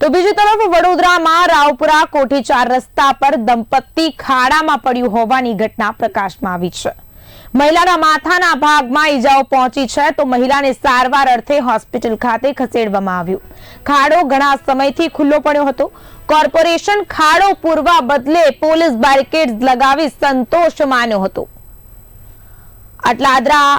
તો બીજી તરફ વડોદરામાં રાવપુરા કોઠી રસ્તા પર દંપતી ખાડામાં પડ્યું હોવાની ઘટના પ્રકાશમાં આવી છે. મહિલાના માથાના ભાગમાં ઈજાઓ પહોંચી છે તો મહિલાને સારવાર અર્થે હોસ્પિટલ ખાતે ખસેડવામાં આવ્યું. ખાડો ઘણા સમયથી ખુલ્લો પડ્યો હતો. કોર્પોરેશન ખાડો પૂરવા બદલે પોલીસ બેરિકેડ લગાવી સંતોષ માન્યો હતો. આટલાદરા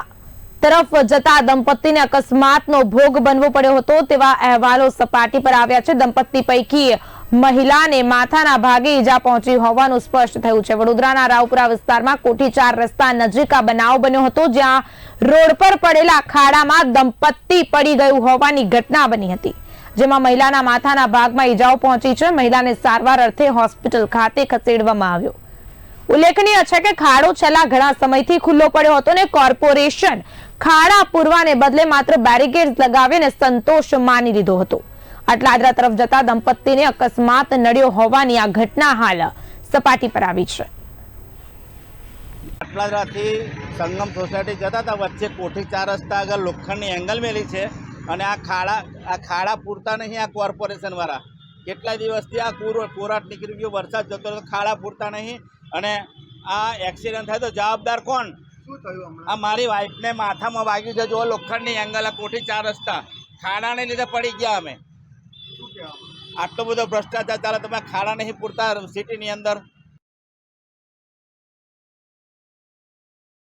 તરફ જતા દંપતીને અકસ્માતનો ભોગ બનવો પડ્યો હતો તેવા અહેવાલો સપાટી પર આવ્યા છે. દંપતી પૈકી મહિલાને માથાના ભાગે ઈજા પહોંચી હોવાનું સ્પષ્ટ થયું છે. વડોદરાના રાવપુરા વિસ્તારમાં કોઠી ચાર રસ્તા નજીક આ બનાવ બન્યો હતો, જ્યાં રોડ પર પડેલા ખાડામાં દંપતી પડી ગયું હોવાની ઘટના બની હતી, જેમાં મહિલાના માથાના ભાગમાં ઈજાઓ પહોંચી છે. મહિલાને સારવાર અર્થે હોસ્પિટલ ખાતે ખસેડવામાં આવ્યો. ઉલ્લેખનીય છે કે ખાડો છેલ્લા ઘણા સમયથી ખુલ્લો પડ્યો હતો ને કોર્પોરેશન ખાડા પૂરવાને બદલે માત્ર બેરિકેડ લગાવીને સંતોષ માની લીધો હતો. આટલાદરા તરફ જતા દંપતીને અકસ્માત નડ્યો હોવાની આ ઘટના હાલ સપાટી પર આવી છે. આટલાદરાથી સંગમ સોસાયટી જતા હતા, વચ્ચે કોઠી ચાર રસ્તા આગળ લોખંડની એંગલ મેલી છે અને આ ખાડા આ ખાડા પૂરતા નહીં આ કોર્પોરેશનવાળા. કેટલા દિવસથી આ કોર કોરાટ નીકળી ગયો વરસાદ જતો રહ્યો ખાડા પૂરતા નહીં. અને આ એક્સિડન્ટ થાય તો જવાબદાર કોણ? આ મારી વાઈફને માથામાં વાગ્યું છે જો લોખંડની એંગલ કોઠી ચાર રસ્તા. ખાડાને લીધે પડી ગયા અમે. આટલો બધો ભ્રષ્ટાચાર ચાલે તમે ખાડા નહીં પૂરતા સિટીની અંદર.